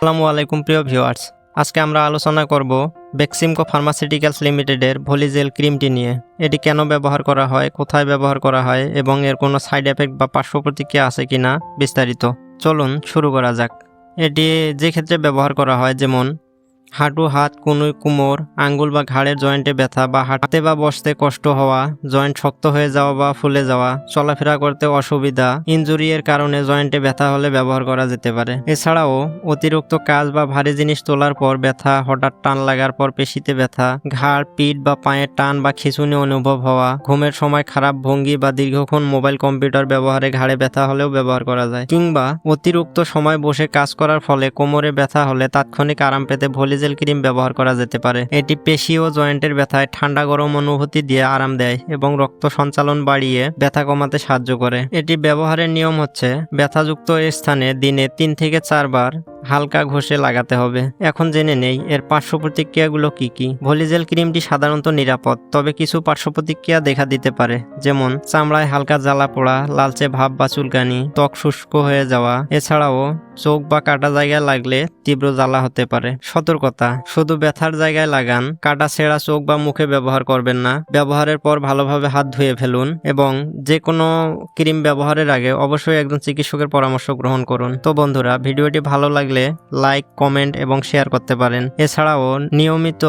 আসসালামু আলাইকুম প্রিয় ভিউয়ার্স। আজকে আমরা আলোচনা করব বেক্সিমকো ফার্মাসিউটিক্যালস লিমিটেডের ভলিজেল ক্রিমটি নিয়ে। এটি কেন ব্যবহার করা হয়, কোথায় ব্যবহার করা হয় এবং এর কোনো সাইড এফেক্ট বা পার্শ্ব প্রতিক্রিয়া আছে কি না বিস্তারিত। চলুন শুরু করা যাক। এটি যে ক্ষেত্রে ব্যবহার করা হয়, যেমন হাঁটু, হাত, কনুই, কোমর, আঙ্গুল বা ঘাড়ের জয়েন্টে ব্যথা বা হাঁটতে বা বসতে কষ্ট হওয়া, জয়েন্ট শক্ত হয়ে যাওয়া বা ফুলে যাওয়া, চলাফেরা করতে অসুবিধা ইনজুরি এর কারণে জয়েন্টে ব্যথা হলে ব্যবহার করা যেতে পারে। এছাড়াও, অতিরিক্ত কাজ বা ভারী জিনিস তোলার পর ব্যথা, হঠাৎ টান লাগার পর পেশিতে ব্যথা, ঘাড়, পিঠ বা পায়ের টান বা খিঁচুনি অনুভব হওয়া, ঘুমের সময় খারাপ ভঙ্গি বা দীর্ঘক্ষণ মোবাইল, কম্পিউটার ব্যবহারে ঘাড়ে ব্যথা হলেও ব্যবহার করা যায়। কিংবা, অতিরিক্ত সময় বসে কাজ করার ফলে কোমরে ব্যথা হলে তাৎক্ষণিক আরাম পেতে ভলিজেল ক্রিম ব্যবহার করা যেতে পারে। এটি পেশি ও জয়েন্টের ব্যথায় ঠান্ডা গরম অনুভূতি দিয়ে আরাম দেয় এবং রক্ত সঞ্চালন বাড়িয়ে ব্যথা কমাতে সাহায্য করে। এটি ব্যবহারের নিয়ম হচ্ছে, ব্যথাযুক্ত স্থানে দিনে তিন থেকে চারবার হালকা ঘষে লাগাতে হবে। এখন জেনে নেই, এর পার্শ্ব প্রতিক্রিয়াগুলো কি কি? ভলিজেল ক্রিমটি সাধারণত নিরাপদ, তবে কিছু পার্শ্ব প্রতিক্রিয়া দেখা দিতে পারে। যেমন, চামড়ায় হালকা জ্বালা পোড়া, লালচে ভাব বা চুলকানি, ত্বক শুষ্ক হয়ে যাওয়া। এছাড়াও, চোখ বা কাটা জায়গায় লাগলে তীব্র জ্বালা হতে পারে। সতর্কতা, শুধু ব্যথার জায়গায় লাগান, কাটা ছেঁড়া চোখ বা মুখে ব্যবহার করবেন না। ব্যবহারের পর ভালোভাবে হাত ধুয়ে ফেলুন এবং যে কোনো ক্রিম ব্যবহারের আগে অবশ্যই একজন চিকিৎসকের পরামর্শ গ্রহণ করুন। তো বন্ধুরা, ভিডিওটি ভালো লাগলে লাইক, কমেন্ট এবং শেয়ার করতে পারেন। এছাড়াও নিয়মিত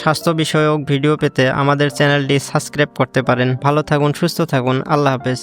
স্বাস্থ্য বিষয়ক ভিডিও পেতে আমাদের চ্যানেলটি সাবস্ক্রাইব করতে পারেন। ভালো থাকুন, সুস্থ থাকুন। আল্লাহ হাফেজ।